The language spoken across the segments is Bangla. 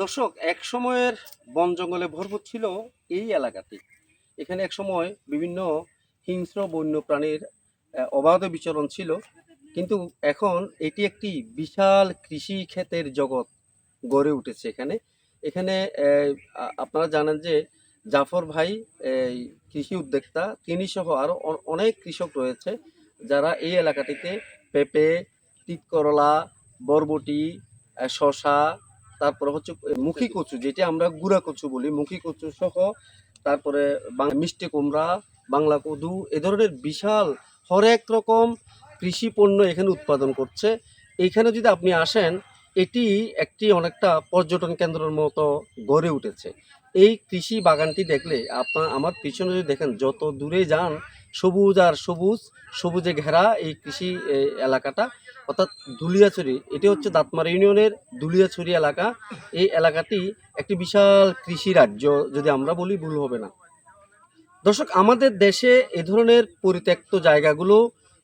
দর্শক, এক সময়ের বন জঙ্গলে ভরপুর ছিল এই এলাকাটি। এখানে এক সময় বিভিন্ন হিংস্র বন্য প্রাণীর অবাধ বিচরণ ছিল। কিন্তু এখন এটি একটি বিশাল কৃষি ক্ষেতের জগৎ গড়ে উঠেছে এখানে। এখানে আপনারা জানেন যে জাফর ভাই, এই কৃষি উদ্যোক্তা, তিনি সহ আরও অনেক কৃষক রয়েছে যারা এই এলাকাটিতে পেঁপে, তিতকরলা, বরবটি শশা তারপরে হচ্ছে মুখী কচু, যেটা আমরা গুড়া কচু বলি। মুখী কচু সহ তারপরে মিষ্টি কুমড়া, বাংলা কদু, এ ধরনের বিশাল হরেক রকম কৃষি পণ্য এখানে উৎপাদন করছে। এইখানে যদি আপনি আসেন, এটি একটি অনেকটা পর্যটন কেন্দ্রের মতো গড়ে উঠেছে। এই কৃষি বাগানটি দেখলে আপনার আমার পিছনে যদি দেখেন, যত দূরে যান, সবুজ আর সবুজ, সবুজে ঘেরা এই কৃষি এলাকাটা, অর্থাৎ দুলিয়াছড়ি, এটি হচ্ছে দাঁতমার ইউনিয়নের দুলিয়াছড়ি এলাকা। এই এলাকাটি একটি বিশাল কৃষি রাজ্য, যদি আমরা বলি ভুল হবে না। দর্শক, আমাদের দেশে এ ধরনের পরিত্যক্ত জায়গাগুলো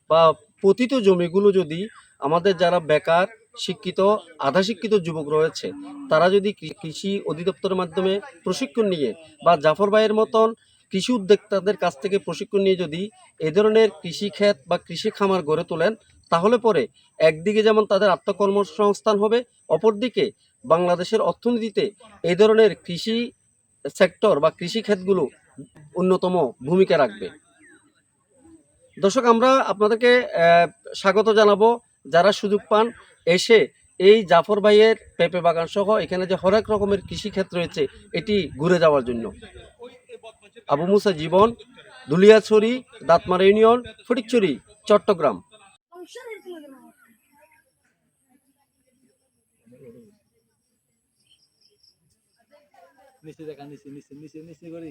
বা পতিত জমিগুলো যদি আমাদের যারা বেকার, শিক্ষিত আধা শিক্ষিত যুবক রয়েছে, তারা যদি কৃষি অধিদপ্তরের মাধ্যমে প্রশিক্ষণ নিয়ে বা জাফর ভাইয়ের মতন কৃষি উদ্যোক্তাদের কাছ থেকে প্রশিক্ষণ নিয়ে যদি এ ধরনের কৃষি ক্ষেত বা কৃষি খামার গড়ে তোলেন, তাহলে পরে একদিকে যেমন তাদের আত্মকর্মসংস্থান হবে, অপরদিকে বাংলাদেশের অর্থনীতিতে এই ধরনের কৃষি সেক্টর বা কৃষি ক্ষেতগুলো অন্যতম ভূমিকা রাখবে। দর্শক, আমরা আপনাদেরকে স্বাগত জানাব। যারা সুযোগ পান, এসে এই জাফর ভাইয়ের পেঁপে বাগান সহ এখানে যে হরেক রকমের কৃষিক্ষেত্র রয়েছে, এটি ঘুরে যাওয়ার জন্য। আবু মুসা জীবন, দুলিয়াছড়ি, দাঁতমারা ইউনিয়ন, ফটিকছড়ি, চট্টগ্রাম। নিচে দেখা, নিচে নিচে নিচে করে।